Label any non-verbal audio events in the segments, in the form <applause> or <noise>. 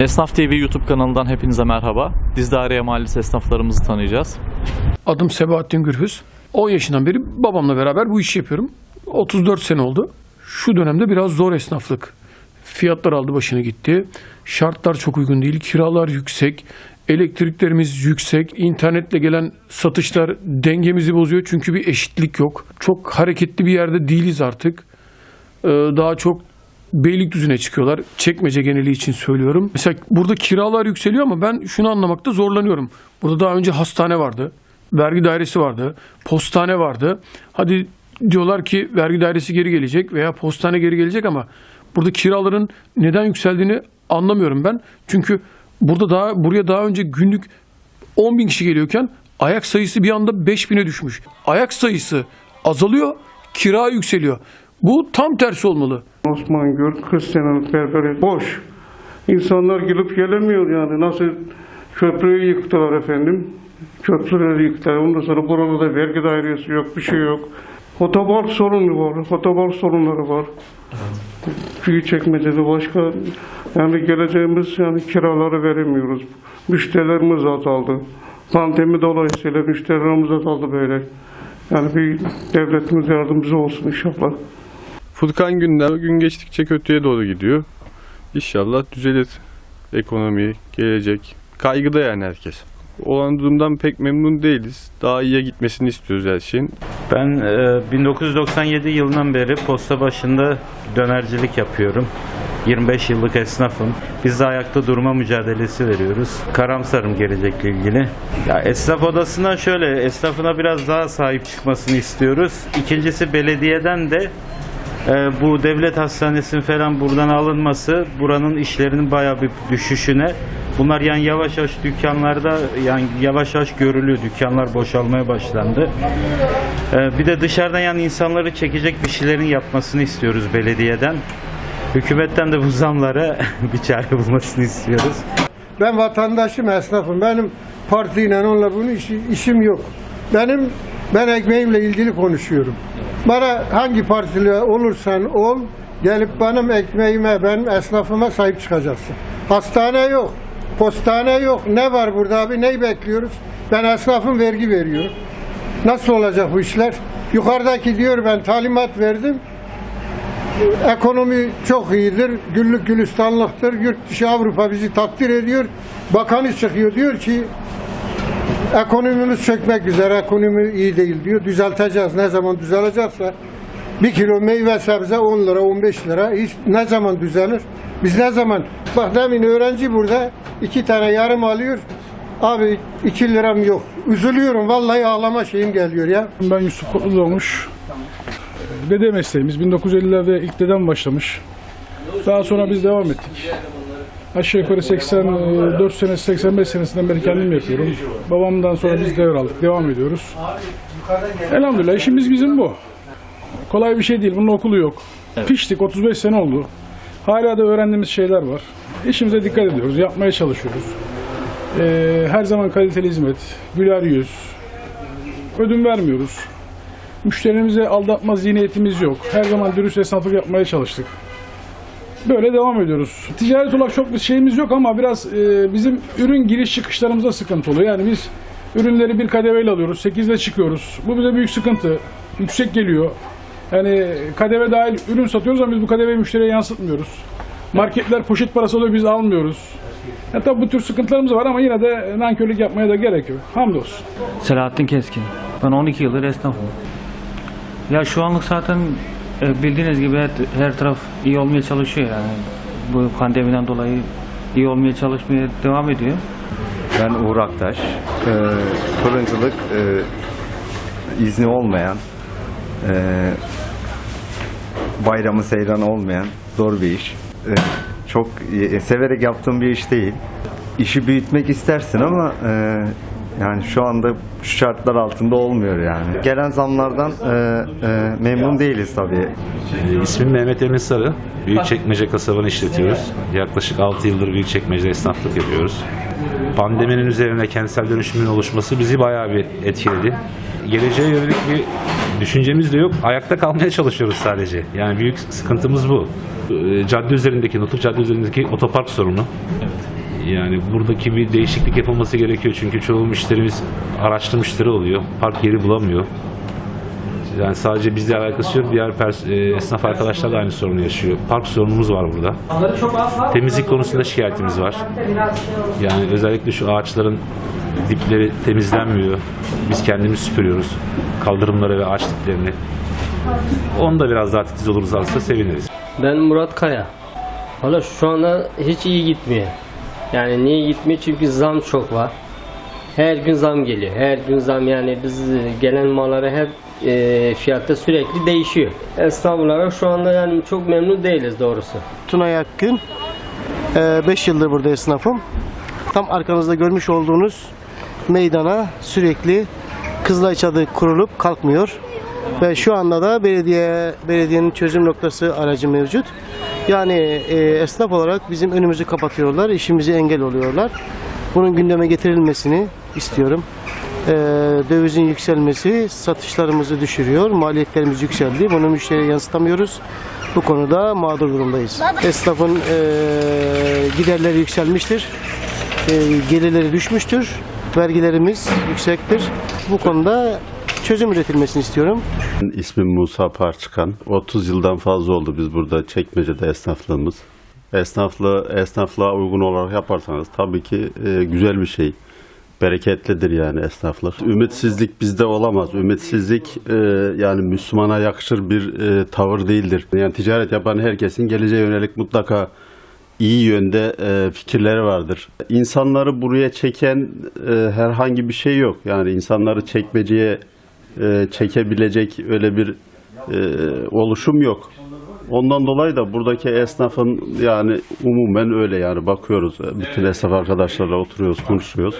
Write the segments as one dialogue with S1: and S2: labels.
S1: Esnaf TV YouTube kanalından hepinize merhaba. Dizdariye Mahallesi esnaflarımızı tanıyacağız.
S2: Adım Sebahattin Gürhüz. 10 yaşından beri babamla beraber bu işi yapıyorum. 34 sene oldu. Şu dönemde biraz zor esnaflık. Fiyatlar aldı başını gitti. Şartlar çok uygun değil. Kiralar yüksek. Elektriklerimiz yüksek. İnternetle gelen satışlar dengemizi bozuyor. Çünkü bir eşitlik yok. Çok hareketli bir yerde değiliz artık. Ee, daha çok Beylikdüzü'ne çıkıyorlar. Çekmece geneli için söylüyorum. Mesela burada kiralar yükseliyor ama ben şunu anlamakta zorlanıyorum. Burada daha önce hastane vardı. Vergi dairesi vardı. Postane vardı. Hadi diyorlar ki vergi dairesi geri gelecek veya postane geri gelecek ama burada kiraların neden yükseldiğini anlamıyorum ben. Çünkü burada daha buraya daha önce günlük 10 bin kişi geliyorken ayak sayısı bir anda 5 bine düşmüş. Ayak sayısı azalıyor, kira yükseliyor. Bu tam tersi olmalı.
S3: Osman 40 senelik berberi boş. İnsanlar gelip gelemiyor yani. Nasıl köprüyü yıktılar efendim. Köprüleri yıktılar. Ondan sonra burada da vergi dairesi yok, bir şey yok. Otobar sorunu var, otobar sorunları var. Büyük çekmecede başka yani geleceğimiz yani kiraları veremiyoruz. Müşterilerimiz azaldı. Pandemi dolayısıyla müşterilerimiz azaldı böyle. Yani bir devletimiz yardımcısı olsun inşallah.
S4: Furkan günden gün geçtikçe kötüye doğru gidiyor. İnşallah düzelir ekonomi, gelecek. Kaygıda yani herkes. Olan durumdan pek memnun değiliz. Daha iyiye gitmesini istiyoruz her şeyin.
S5: Ben e, 1997 yılından beri posta başında dönercilik yapıyorum. 25 yıllık esnafım. Biz de ayakta durma mücadelesi veriyoruz. Karamsarım gelecekle ilgili. Ya esnaf odasından şöyle, esnafına biraz daha sahip çıkmasını istiyoruz. İkincisi belediyeden de e, bu devlet hastanesinin falan buradan alınması buranın işlerinin bayağı bir düşüşüne. Bunlar yani yavaş yavaş dükkanlarda yani yavaş yavaş görülüyor. Dükkanlar boşalmaya başlandı. E, bir de dışarıdan yani insanları çekecek bir şeylerin yapmasını istiyoruz belediyeden. Hükümetten de bu zamlara <laughs> bir çare bulmasını istiyoruz.
S6: Ben vatandaşım, esnafım. Benim partiyle onunla bunun işi, işim yok. Benim ben ekmeğimle ilgili konuşuyorum. Bana hangi partili olursan ol, gelip benim ekmeğime, benim esnafıma sahip çıkacaksın. Hastane yok, postane yok. Ne var burada abi? Neyi bekliyoruz? Ben esnafım vergi veriyorum. Nasıl olacak bu işler? Yukarıdaki diyor ben talimat verdim. Ekonomi çok iyidir, güllük gülistanlıktır. Yurt dışı Avrupa bizi takdir ediyor. Bakanı çıkıyor diyor ki ekonomimiz çökmek üzere, ekonomi iyi değil diyor. Düzelteceğiz. Ne zaman düzelecekse bir kilo meyve sebze 10 lira, 15 lira. Hiç ne zaman düzelir? Biz ne zaman? Bak demin öğrenci burada iki tane yarım alıyor. Abi 2 liram yok. Üzülüyorum. Vallahi ağlama şeyim geliyor ya.
S7: Ben Yusuf Kutlu doğmuş. Dede mesleğimiz 1950'lerde ilk dedem başlamış. Daha sonra biz devam ettik. Aşağı yukarı 84 sene 85 senesinden beri kendim yapıyorum. Babamdan sonra biz devraldık. Devam ediyoruz. Elhamdülillah işimiz bizim bu. Kolay bir şey değil. Bunun okulu yok. Piştik 35 sene oldu. Hala da öğrendiğimiz şeyler var. İşimize dikkat ediyoruz. Yapmaya çalışıyoruz. Ee, her zaman kaliteli hizmet, güler yüz, ödün vermiyoruz. Müşterimize aldatma zihniyetimiz yok. Her zaman dürüst esnaflık yapmaya çalıştık. Böyle devam ediyoruz. Ticaret olarak çok bir şeyimiz yok ama biraz e, bizim ürün giriş çıkışlarımıza sıkıntı oluyor. Yani biz ürünleri bir kadeveyle alıyoruz, 8'de çıkıyoruz. Bu bize büyük sıkıntı. Yüksek geliyor. Yani kadeve dahil ürün satıyoruz ama biz bu kadeveyi müşteriye yansıtmıyoruz. Marketler poşet parası alıyor, biz almıyoruz. Ya tabii bu tür sıkıntılarımız var ama yine de nankörlük yapmaya da gerek yok. Hamdolsun.
S8: Selahattin Keskin. Ben 12 yıldır esnafım. Ya şu anlık zaten e, bildiğiniz gibi her, her taraf iyi olmaya çalışıyor yani. Bu pandemiden dolayı iyi olmaya çalışmaya devam ediyor.
S9: Ben Uğur Aktaş. Ee, fırıncılık e, izni olmayan, e, bayramı seyran olmayan zor bir iş. E, çok e, severek yaptığım bir iş değil. İşi büyütmek istersin ama e, yani şu anda şu şartlar altında olmuyor yani. Gelen zamlardan e, e, memnun değiliz tabii.
S10: İsmim Mehmet Emin Sarı. Büyükçekmece kasabını işletiyoruz. Yaklaşık 6 yıldır Büyükçekmece'de esnaflık yapıyoruz. Pandeminin üzerine kentsel dönüşümün oluşması bizi bayağı bir etkiledi. Geleceğe yönelik bir düşüncemiz de yok. Ayakta kalmaya çalışıyoruz sadece. Yani büyük sıkıntımız bu. Ee, Cadde üzerindeki, Nutuk Cadde üzerindeki otopark sorunu. Yani buradaki bir değişiklik yapılması gerekiyor çünkü çoğu müşterimiz araçlı müşteri oluyor. Park yeri bulamıyor. Yani sadece bizle alakası yok. Diğer pers- e, esnaf arkadaşlar da aynı sorunu yaşıyor. Park sorunumuz var burada. Temizlik konusunda şikayetimiz var. Yani özellikle şu ağaçların dipleri temizlenmiyor. Biz kendimiz süpürüyoruz. Kaldırımları ve ağaç diplerini. Onu da biraz daha titiz olurlarsa seviniriz.
S11: Ben Murat Kaya. Valla şu anda hiç iyi gitmiyor. Yani niye gitmiyor? Çünkü zam çok var. Her gün zam geliyor. Her gün zam yani biz e, gelen mallara hep e, fiyatta sürekli değişiyor. Esnaf şu anda yani çok memnun değiliz doğrusu.
S12: Tunay Akgün. 5 yıldır burada esnafım. Tam arkanızda görmüş olduğunuz meydana sürekli Kızılay çadı kurulup kalkmıyor. Ve şu anda da belediye belediyenin çözüm noktası aracı mevcut. Yani e, esnaf olarak bizim önümüzü kapatıyorlar, işimizi engel oluyorlar. Bunun gündeme getirilmesini istiyorum. E, dövizin yükselmesi satışlarımızı düşürüyor, maliyetlerimiz yükseldi. Bunu müşteriye yansıtamıyoruz. Bu konuda mağdur durumdayız. Esnafın e, giderleri yükselmiştir, e, gelirleri düşmüştür, vergilerimiz yüksektir. Bu konuda çözüm üretilmesini istiyorum.
S13: İsmim Musa Parçıkan. 30 yıldan fazla oldu biz burada çekmecede esnaflığımız. Esnaflığı esnaflığa uygun olarak yaparsanız tabii ki e, güzel bir şey. Bereketlidir yani esnaflık. Ümitsizlik bizde olamaz. Ümitsizlik e, yani Müslümana yakışır bir e, tavır değildir. Yani ticaret yapan herkesin geleceğe yönelik mutlaka iyi yönde e, fikirleri vardır. İnsanları buraya çeken e, herhangi bir şey yok. Yani insanları çekmeceye e, çekebilecek öyle bir e, oluşum yok. Ondan dolayı da buradaki esnafın yani umumen öyle yani bakıyoruz. e, Bütün esnaf arkadaşlarla oturuyoruz, konuşuyoruz.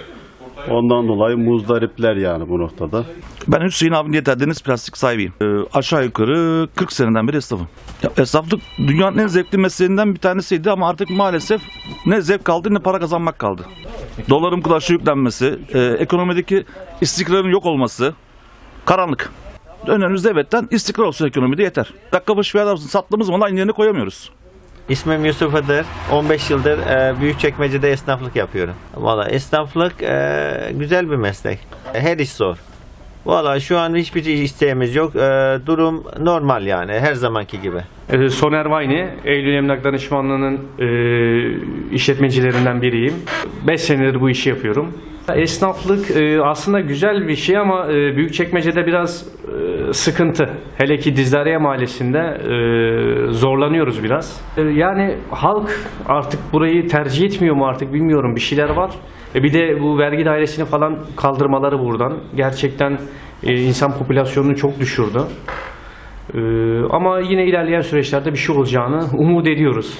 S13: Ondan dolayı muzdaripler yani bu noktada.
S14: Ben Hüseyin abi Yeter Deniz Plastik sahibiyim. Ee, aşağı yukarı 40 seneden beri esnafım. Ya, esnaflık dünyanın en zevkli mesleğinden bir tanesiydi ama artık maalesef ne zevk kaldı ne para kazanmak kaldı. Doların kulaşı yüklenmesi, e, ekonomideki istikrarın yok olması, karanlık. Önemimiz devletten istikrar olsun ekonomide yeter. Dakika başı fiyat olsun sattığımız mal aynı koyamıyoruz.
S15: İsmim Yusuf Hıdır. 15 yıldır e, Büyükçekmece'de esnaflık yapıyorum. Valla esnaflık e, güzel bir meslek. Her iş zor. Valla şu an hiçbir isteğimiz yok. E, durum normal yani her zamanki gibi.
S16: Soner Vayni, Eylül Emlak Danışmanlığı'nın e, işletmecilerinden biriyim. 5 senedir bu işi yapıyorum. Esnaflık e, aslında güzel bir şey ama e, Büyükçekmece'de biraz e, sıkıntı. Hele ki Dizdariye Mahallesi'nde e, zorlanıyoruz biraz. E, yani halk artık burayı tercih etmiyor mu artık bilmiyorum bir şeyler var. E, bir de bu vergi dairesini falan kaldırmaları buradan gerçekten e, insan popülasyonunu çok düşürdü. Ee, ama yine ilerleyen süreçlerde bir şey olacağını <laughs> umut ediyoruz.